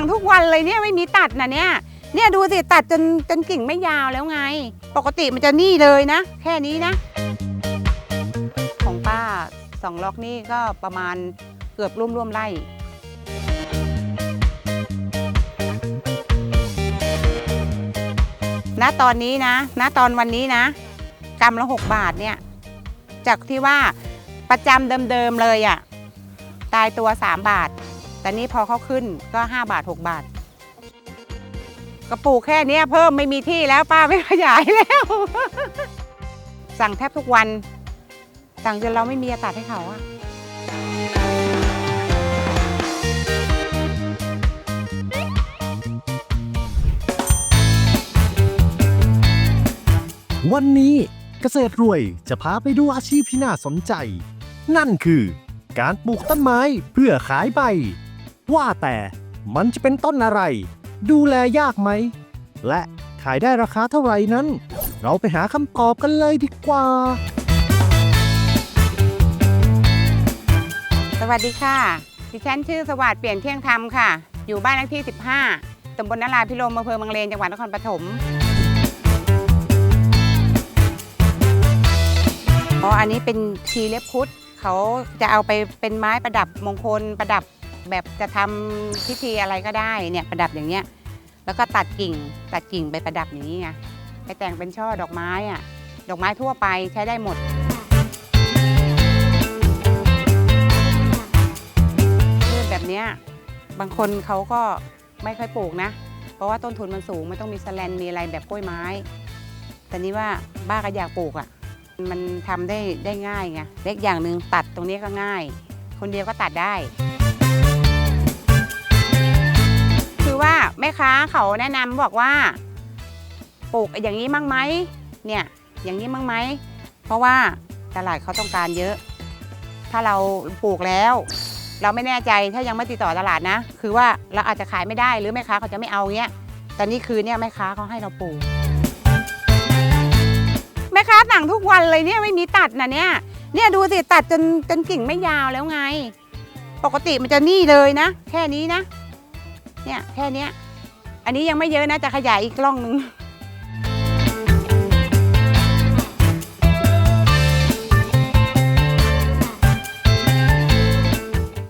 งทุกวันเลยเนี่ยไม่มีตัดนะเนี่ยเนี่ยดูสิตัดจนจนกิ่งไม่ยาวแล้วไง ปกติมันจะนี่เลยนะ แค่นี้นะ ของป้าสองล็อกนี่ก็ประมาณเกือบร่วมร่วมไร่ณตอนนี้นะณตอนวันนี้นะกำละหกบาทเนี่ย จากที่ว่าประจำเดิมๆเลยอะ่ะ ตายตัว3บาท แต่นี้พอเขาขึ้นก็ 5 บาท 6 บาท กระปลูกแค่นี้เพิ่มไม่มีที่แล้วป้าไม่ขยายแล้ว สั่งแทบทุกวัน สั่งจนเราไม่มีจะตัดให้เขาอะวันนี้เกษตรรวยจะพาไปดูอาชีพที่น่าสนใจ นั่นคือการปลูกต้นไม้เพื่อขายใบ ว่าแต่มันจะเป็นต้นอะไร ดูแลยากไหม และขายได้ราคาเท่าไหร่นั้น เราไปหาคำตอบกันเลยดีกว่า สวัสดีค่ะ ดิฉันชื่อสวัสดิ์เปลี่ยนเที่ยงธรรมค่ะ อยู่บ้านเลขที่ 15 ตำบลนาราพิรมอำเภอบางเลน จังหวัดนครปฐมอ๋อ อันนี้เป็นชีเล็บพุทธเขาจะเอาไปเป็นไม้ประดับมงคลประดับ แบบจะทำพิธีอะไรก็ได้เนี่ยประดับอย่างเงี้ย แล้วก็ตัดกิ่งตัดกิ่งไปประดับอย่างนี้ไงไปแต่งเป็นช่อดอกไม้อะดอกไม้ทั่วไปใช้ได้หมดพืชแบบเนี้ยบางคนเขาก็ไม่ค่อยปลูกนะ เพราะว่าต้นทุนมันสูงมันต้องมีสแลนมีอะไรแบบกล้วยไม้ แต่นี้ว่าบ้าก็อยากปลูกอะ่ะมันทำได้ได้ง่ายไงเล็กอย่างหนึ่งตัดตรงนี้ก็ง่าย คนเดียวก็ตัดได้ แม่ค้าเขาแนะนำบอกว่าปลูกอย่างนี้มั่งไหมเนี่ยอย่างนี้มั่งไหมเพราะว่าตลาดเขาต้องการเยอะ ถ้าเราปลูกแล้ว เราไม่แน่ใจถ้ายังไม่ติดต่อตลาดนะ คือว่าเราอาจจะขายไม่ได้หรือแม่ค้าเขาจะไม่เอาเงี้ยแต่นี่คือเนี่ยแม่ค้าเขาให้เราปลูกแม่ค้าสั่งทุกวันเลยเนี่ยไม่มีตัดนะเนี่ยเนี่ยดูสิตัดจนจนกิ่งไม่ยาวแล้วไง ปกติมันจะนี่เลยนะ แค่นี้นะ เนี่ยแค่เนี้ย อันนี้ยังไม่เยอะนะจะขยายอีกกล้องนึง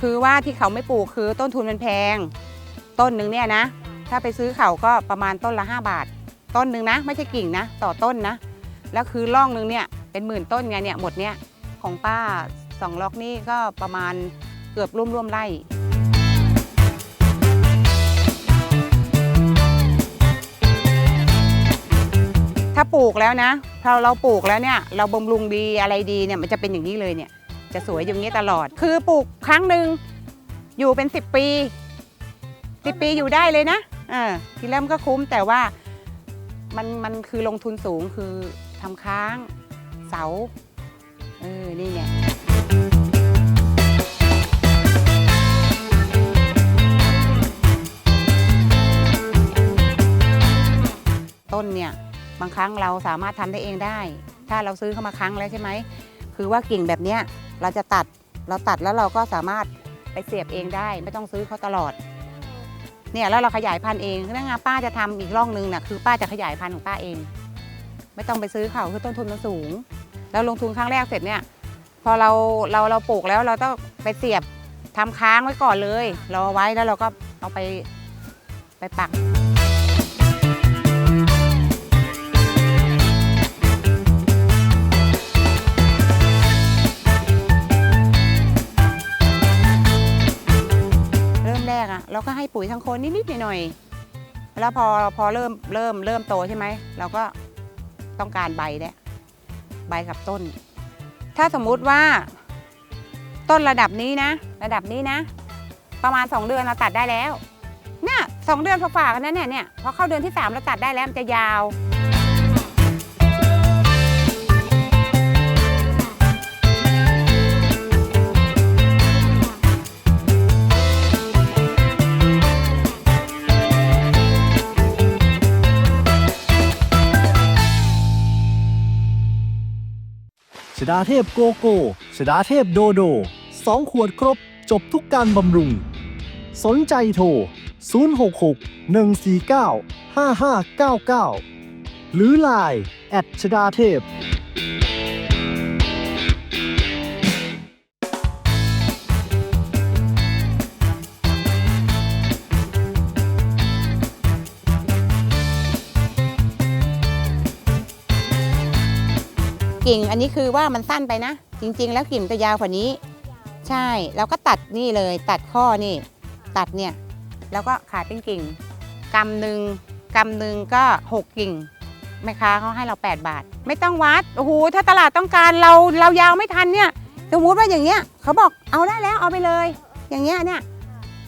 คือว่าที่เขาไม่ปลูกคือต้นทุนมันแพง ต้นหนึ่งเนี่ยนะ ถ้าไปซื้อเขาก็ประมาณต้นละ 5 บาท ต้นหนึ่งนะ ไม่ใช่กิ่งนะ ต่อต้นนะ แล้วคือร่องหนึ่งเนี่ยเป็นหมื่นต้นไงเนี่ยหมดเนี่ยของป้าสองล็อกนี่ก็ประมาณเกือบร่วมร่วมไร่ ปลูกแล้วนะพอเราปลูกแล้วเนี่ยเราบำรุงดีอะไรดีเนี่ยมันจะเป็นอย่างนี้เลยเนี่ย จะสวยอย่างนี้ตลอด คือปลูกครั้งหนึ่งอยู่เป็น 10 ปี10ปีอยู่ได้เลยนะเออทีแรกมันก็คุ้มแต่ว่ามันมันคือลงทุนสูงคือทำค้างเสาเออนี่ไง บางครั้งเราสามารถทำได้เองได้ ถ้าเราซื้อเข้ามาครั้งแล้วใช่ไหมคือว่ากิ่งแบบเนี้ยเราจะตัดเราตัดแล้วเราก็สามารถไปเสียบเองได้ ไม่ต้องซื้อเขาตลอดเนี่ยแล้วเราขยายพันธุ์เองนั่นไงป้าจะทำอีกร่องนึงน่ะคือป้าจะขยายพันธุ์ของป้าเอง ไม่ต้องไปซื้อเขาคือต้นทุนมันสูง แล้วลงทุนครั้งแรกเสร็จเนี่ยพอเราเราเราปลูกแล้วเราต้องไปเสียบทำค้างไว้ก่อนเลยเรอาไว้แล้วเราก็เอาไปไปปัก ยทางโคนนิดๆหน่อยๆแล้วพอพอเริ่มเริ่มเริ่มโตใช่ไหมเราก็ต้องการใบเนี่ยใบกับต้น ถ้าสมมุติว่า ต้นระดับนี้นะ ระดับนี้นะ ประมาณ 2 เดือนเราตัดได้แล้วเนี่ยสองเดือนฝากๆกันนเนี่ยเนี่ยพอเข้าเดือนที่ 3 เราตัดได้แล้วมันจะยาว ชดาเทพโกโก้ชดาเทพโดโด 2 ขวดครบ จบทุกการบำรุง สนใจโทร 066 149 5599 หรือ Line แอดชดาเทพ กิ่งอันนี้คือว่ามันสั้นไปนะ จริง ๆ แล้วกิ่งจะยาวกว่านี้ ใช่เราก็ตัดนี่เลยตัดข้อนี่ ตัดเนี่ยแล้วก็ขายเป็นกิ่งกำหนึ่งกำหนึ่งก็หกกิ่งแม่ค้าเขาให้เรา 8 บาท ไม่ต้องวัดโอ้โหถ้าตลาดต้องการเราเรายาวไม่ทันเนี่ยสมมติว่าอย่างเงี้ยเขาบอกเอาได้แล้วเอาไปเลย อย่างเงี้ยเนี่ย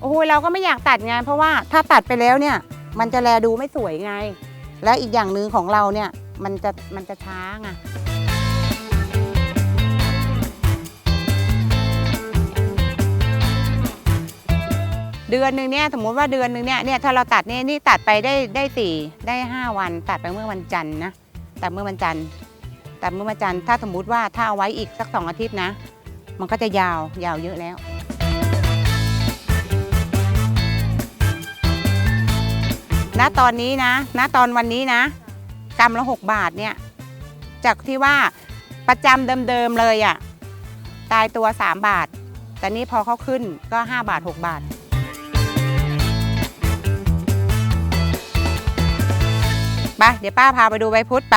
โอ้โหเราก็ไม่อยากตัดไงเพราะว่าถ้าตัดไปแล้วเนี่ย มันจะแลดูไม่สวยไง และอีกอย่างหนึ่งของเราเนี่ยมันจะมันจะช้าไง เดือนหนึ่งเนี่ยสมมุติว่าเดือนหนึ่งเนี่ยเนี่ยถ้าเราตัดเนี่ยนี่ตัดไปได้ได้สี่ได้ห้าวัน ตัดไปเมื่อวันจันทร์นะตัดเมื่อวันจันทร์ตัดเมื่อวันจันทร์ถ้าสมมุติว่าถ้าเอาไว้อีกสักสองอาทิตย์นะ มันก็จะยาวยาวเยอะแล้วณตอนนี้นะณตอนวันนี้นะกำละหกบาทเนี่ยจากที่ว่าประจำเดิมๆเลยอะ่ะตายตัว 3 บาท แต่นี้พอเขาขึ้นก็ 5 บาท 6 บาท ไปเดี๋ยวป้าพาไปดูใบพุทธไป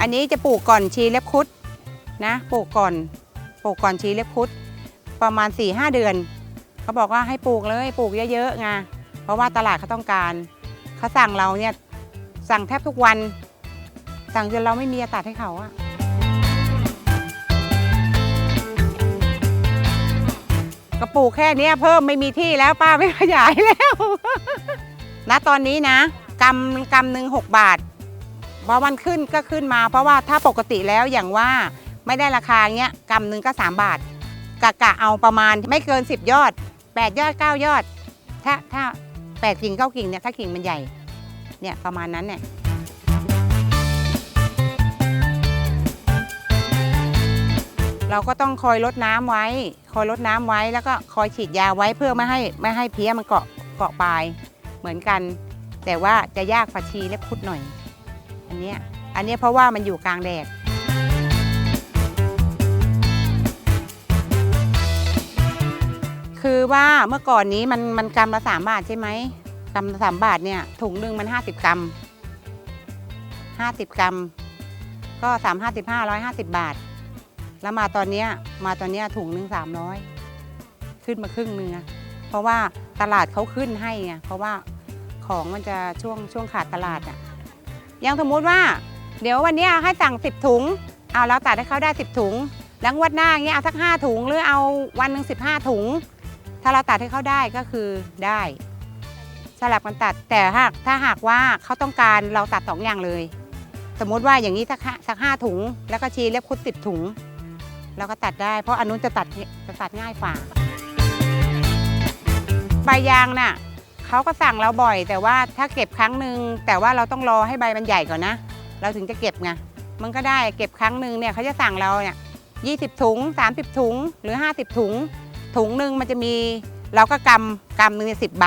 อันนี้จะปลูกก่อนชีเล็บคุดนะปลูกก่อนปลูกก่อนชีเล็บคุด ประมาณ4-5เดือน เขาบอกว่าให้ปลูกเลยปลูกเยอะๆไงเพราะว่าตลาดเขาต้องการเขาสั่งเราเนี่ยสั่งแทบทุกวัน สั่งจนเราไม่มีจะตัดให้เขาอะ กระปลูกแค่นี้เพิ่มไม่มีที่แล้วป้าไม่ขยายแล้วณตอนนี้นะกำกำหนึ่งหกบาทพอมันขึ้นก็ขึ้นมา เพราะว่าถ้าปกติแล้วอย่างว่าไม่ได้ราคาเงี้ยกำหนึ่งก็ 3 บาทกะกะเอาประมาณไม่เกิน 10 ยอด 8 ยอด 9 ยอด ถ้าถ้า8กิ่งเก้ากิ่งเนี่ยถ้ากิ่งมันใหญ่เนี่ยประมาณนั้นเนี่ย เราก็ต้องคอยลดน้ำไว้ คอยลดน้ำไว้แล้วก็คอยฉีดยาไว้เพื่อไม่ให้ไม่ให้เพี้ยมันเกาะเกาะปลายเหมือนกัน แต่ว่าจะยากฝักชีเล็บคุดหน่อย อันเนี้ยอันเนี้ยเพราะว่ามันอยู่กลางแดดคือว่าเมื่อก่อนนี้มันมันกรัมละสามบาทใช่ไหมกรัมละสามบาทเนี่ยถุงหนึ่งมันห้าสิบกรัมห้าสิบกรัม ก็สามห้าสิบห้าร้อยห้าสิบบาท แล้วมาตอนเนี้ยมาตอนเนี้ยถุงหนึ่งสามร้อยขึ้นมาครึ่งหนึงอะเพราะว่าตลาดเขาขึ้นให้ไงเพราะว่าของมันจะช่วงช่วงขาดตลาดอะอย่างสมมุติว่า เดี๋ยววันเนี้ยให้สั่งสิบถุงเอาเราตัดให้เขาได้สิบถุง แล้วงวดหน้างเงี้ยเอาสักห้าถุงหรือเอาวันหนึ่งสิบห้าถุง ถ้าเราตัดให้เขาได้ก็คือได้สลับกันตัดแต่หากถ้าหากว่าเขาต้องการเราตัดสองอย่างเลย สมมติว่าอย่างนี้สักห้าสักห้าถุง แล้วก็ชีเล็บคุดสิบถุง เราก็ตัดได้เพราะอันนู้นจะตัดจะตัดง่ายฝ่าใบยางน่ะเขาก็สั่งเราบ่อย แต่ว่าถ้าเก็บครั้งหนึ่งแต่ว่าเราต้องรอให้ใบมันใหญ่ก่อนนะ เราถึงจะเก็บไงมันก็ได้เก็บครั้งหนึ่งเนี่ยเขาจะสั่งเราเนี่ยยี่สิบถุงสามสิบถุงหรือห้าสิบถุง ถุงหนึ่งมันจะมีเราก็กำกำหนึ่งสิบใบ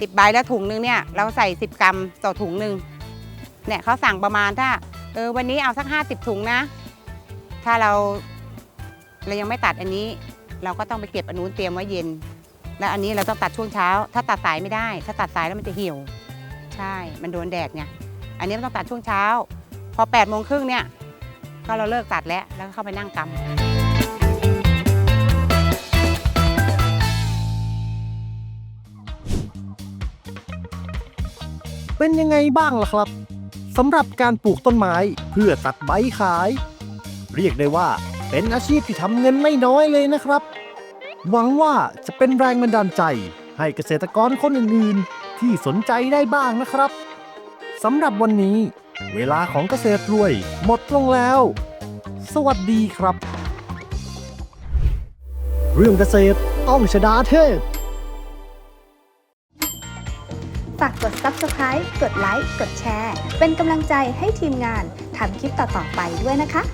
สิบใบแล้วถุงหนึ่งเนี่ยเราใส่สิบกรัมต่อถุงหนึ่งเนี่ยเขาสั่งประมาณถ้าเออวันนี้เอาสักห้าสิบถุงนะ ถ้าเรา เรายังไม่ตัดอันนี้ เราก็ต้องไปเก็บอันนู้นเตรียมไว้เย็น แล้วอันนี้เราต้องตัดช่วงเช้า ถ้าตัดสายไม่ได้ ถ้าตัดสายแล้วมันจะเหี่ยว ใช่ มันโดนแดดไง อันนี้ต้องตัดช่วงเช้า พอ8ปดโมงครึ่งเนี่ย ก็เราเลิกตัดแล้ว แล้วก็เข้าไปนั่งกำเป็นยังไงบ้างล่ะครับสำหรับการปลูกต้นไม้เพื่อตัดใบขาย เรียกได้ว่า เป็นอาชีพที่ทำเงินไม่น้อยเลยนะครับ หวังว่าจะเป็นแรงบันดาลใจ ให้เกษตรกรคนอื่นๆ ที่สนใจได้บ้างนะครับสำหรับวันนี้ เวลาของเกษตรรวย หมดลงแล้ว สวัสดีครับ เรื่องเกษตรต้องชดาเทพฝากกด subscribe กดไลค์ กดแชร์ เป็นกำลังใจให้ทีมงานทำคลิปต่อ ๆ ไปด้วยนะคะ